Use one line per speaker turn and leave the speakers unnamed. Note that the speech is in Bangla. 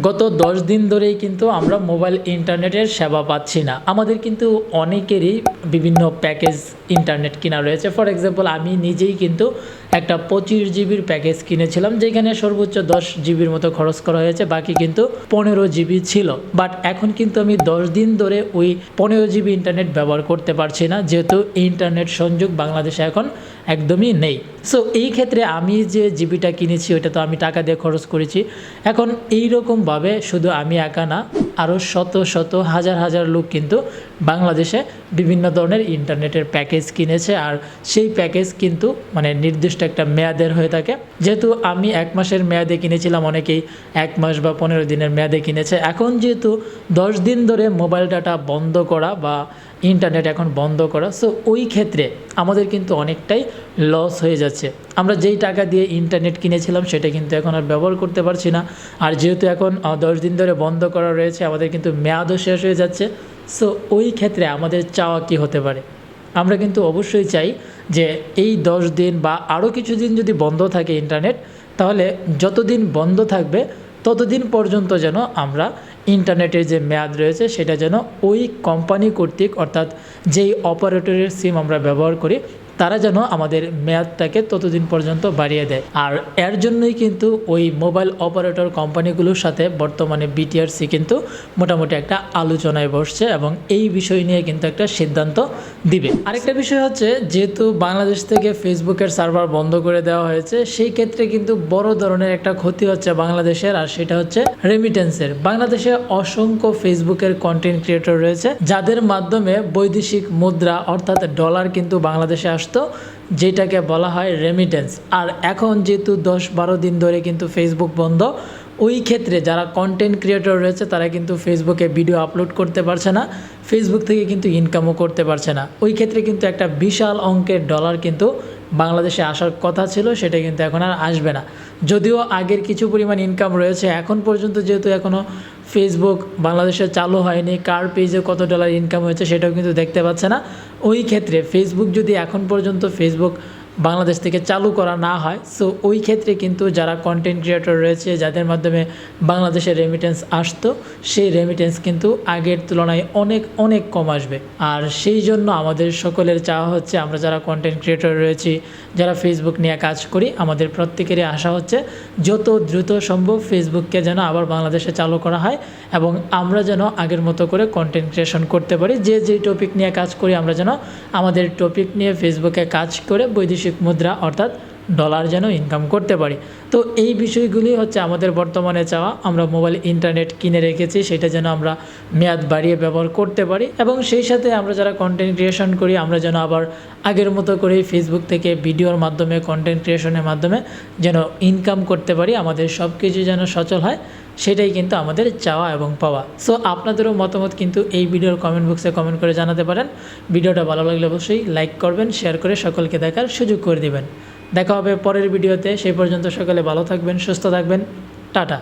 গত দশ দিন ধরেই কিন্তু আমরা মোবাইল ইন্টারনেটের সেবা পাচ্ছি না। আমাদের কিন্তু অনেকেরই বিভিন্ন প্যাকেজ ইন্টারনেট কেনা রয়েছে। ফর এক্সাম্পল আমি নিজেই কিন্তু একটা পঁচিশ জিবির প্যাকেজ কিনেছিলাম, যেখানে সর্বোচ্চ দশ জিবির মতো খরচ করা হয়েছে, বাকি কিন্তু পনেরো জিবি ছিল। বাট এখন কিন্তু আমি দশ দিন ধরে ওই পনেরো জিবি ইন্টারনেট ব্যবহার করতে পারছি না, যেহেতু ইন্টারনেট সংযোগ বাংলাদেশে এখন একদমই নেই। সো এই ক্ষেত্রে আমি যে জিবিটা কিনেছি, ওইটা তো আমি টাকা দিয়ে খরচ করেছি। এখন এই রকমভাবে শুধু আমি একা না, আরও শত শত, হাজার হাজার লোক কিন্তু বাংলাদেশে বিভিন্ন ধরনের ইন্টারনেটের প্যাকেজ কিনেছে। আর সেই প্যাকেজ কিন্তু মানে নির্দিষ্ট একটা মেয়াদের হয়ে থাকে। যেহেতু আমি এক মাসের মেয়াদে কিনেছিলাম, অনেকেই এক মাস বা পনেরো দিনের মেয়াদে কিনেছে। এখন যেহেতু দশ দিন ধরে মোবাইল ডাটা বন্ধ করা বা ইন্টারনেট এখন বন্ধ করা সো ওই ক্ষেত্রে আমাদের কিন্তু অনেকটাই লস হয়ে যাচ্ছে। আমরা যেই টাকা দিয়ে ইন্টারনেট কিনেছিলাম, সেটা কিন্তু এখন আর ব্যবহার করতে পারছি না। আর যেহেতু এখন দশ দিন ধরে বন্ধ করা রয়েছে, আমাদের কিন্তু মেয়াদও শেষ হয়ে যাচ্ছে। সো ওই ক্ষেত্রে আমাদের চাওয়া কী হতে পারে? আমরা কিন্তু অবশ্যই চাই যে এই দশ দিন বা আরও কিছুদিন যদি বন্ধ থাকে ইন্টারনেট তাহলে যতদিন বন্ধ থাকবে, ততদিন পর্যন্ত যেন আমরা ইন্টারনেটের যে মেয়াদ রয়েছে, সেটা যেন ওই কোম্পানি কর্তৃক, অর্থাৎ যেই অপারেটরের সিম আমরা ব্যবহার করি তারা যেন আমাদের মেয়াদটাকে ততদিন পর্যন্ত বাড়িয়ে দেয়। আর এর জন্যই কিন্তু ওই মোবাইল অপারেটর কোম্পানিগুলোর সাথে বর্তমানে বিটিআরসি কিন্তু মোটামুটি একটা আলোচনায় বসছে এবং এই বিষয় নিয়ে কিন্তু একটা সিদ্ধান্ত দিবে। আরেকটা বিষয় হচ্ছে, যেহেতু বাংলাদেশ থেকে ফেসবুকের সার্ভার বন্ধ করে দেওয়া হয়েছে, সেই ক্ষেত্রে কিন্তু বড় ধরনের একটা ক্ষতি হচ্ছে বাংলাদেশের, আর সেটা হচ্ছে রেমিটেন্সের বাংলাদেশে অসংখ্য ফেসবুকের কন্টেন্ট ক্রিয়েটর রয়েছে, যাদের মাধ্যমে বৈদেশিক মুদ্রা অর্থাৎ ডলার কিন্তু বাংলাদেশে আসতো যেটাকে বলা হয় রেমিটেন্স আর এখন যেহেতু দশ বারো দিন ধরে কিন্তু ফেসবুক বন্ধ, ওই ক্ষেত্রে যারা কন্টেন্ট ক্রিয়েটর রয়েছে, তারা কিন্তু ফেসবুকে ভিডিও আপলোড করতে পারছে না ফেসবুক থেকে কিন্তু ইনকামও করতে পারছে না। ওই ক্ষেত্রে কিন্তু একটা বিশাল অঙ্কের ডলার কিন্তু বাংলাদেশে আসার কথা ছিল, সেটা কিন্তু এখন আর আসবে না। যদিও আগের কিছু পরিমাণ ইনকাম রয়েছে, এখন পর্যন্ত যেহেতু এখনও ফেসবুক বাংলাদেশে চালু হয়নি, কার পেজে কত ডলার ইনকাম হয়েছে সেটাও কিন্তু দেখতে পাচ্ছে না। ওই ক্ষেত্রে ফেসবুক যদি এখন পর্যন্ত ফেসবুক বাংলাদেশ থেকে চালু করা না হয়। সো ওই ক্ষেত্রে কিন্তু যারা কন্টেন্ট ক্রিয়েটর রয়েছে, যাদের মাধ্যমে বাংলাদেশে রেমিটেন্স আসতো, সেই রেমিটেন্স কিন্তু আগের তুলনায় অনেক অনেক কম আসবে। আর সেই জন্য আমাদের সকলের চাওয়া হচ্ছে, আমরা যারা কন্টেন্ট ক্রিয়েটর রয়েছি, যারা ফেসবুক নিয়ে কাজ করি, আমাদের প্রত্যেকেরই আশা হচ্ছে, যত দ্রুত সম্ভব ফেসবুককে যেন আবার বাংলাদেশে চালু করা হয় এবং আমরা যেন আগের মতো করে কন্টেন্ট ক্রিয়েশন করতে পারি। যে যে টপিক নিয়ে কাজ করি, আমরা যেন আমাদের টপিক নিয়ে ফেসবুকে কাজ করে বৈদেশিক মুদ্রা অর্থাৎ ডলার যেন ইনকাম করতে পারি। তো এই বিষয়গুলি হচ্ছে আমাদের বর্তমানে চাওয়া। আমরা মোবাইল ইন্টারনেট কিনে রেখেছি, সেটা যেন আমরা মেয়াদ বাড়িয়ে ব্যবহার করতে পারি এবং সেই সাথে আমরা যারা কন্টেন্ট ক্রিয়েশন করি, আমরা যেন আবার আগের মতো করে ফেসবুক থেকে ভিডিওর মাধ্যমে কন্টেন্ট ক্রিয়েশনের মাধ্যমে যেন ইনকাম করতে পারি, আমাদের সব কিছু যেন সচল হয়, সেটাই কিন্তু আমাদের চাওয়া এবং পাওয়া। সো আপনাদেরও মতামত কিন্তু এই ভিডিওর কমেন্ট বক্সে কমেন্ট করে জানাতে পারেন। ভিডিওটা ভালো লাগলে অবশ্যই লাইক করবেন শেয়ার করে সকলকে দেখার সুযোগ করে দিবেন। দেখা হবে পরের ভিডিওতে। সেই পর্যন্ত সকালে ভালো থাকবেন সুস্থ থাকবেন। টাটা।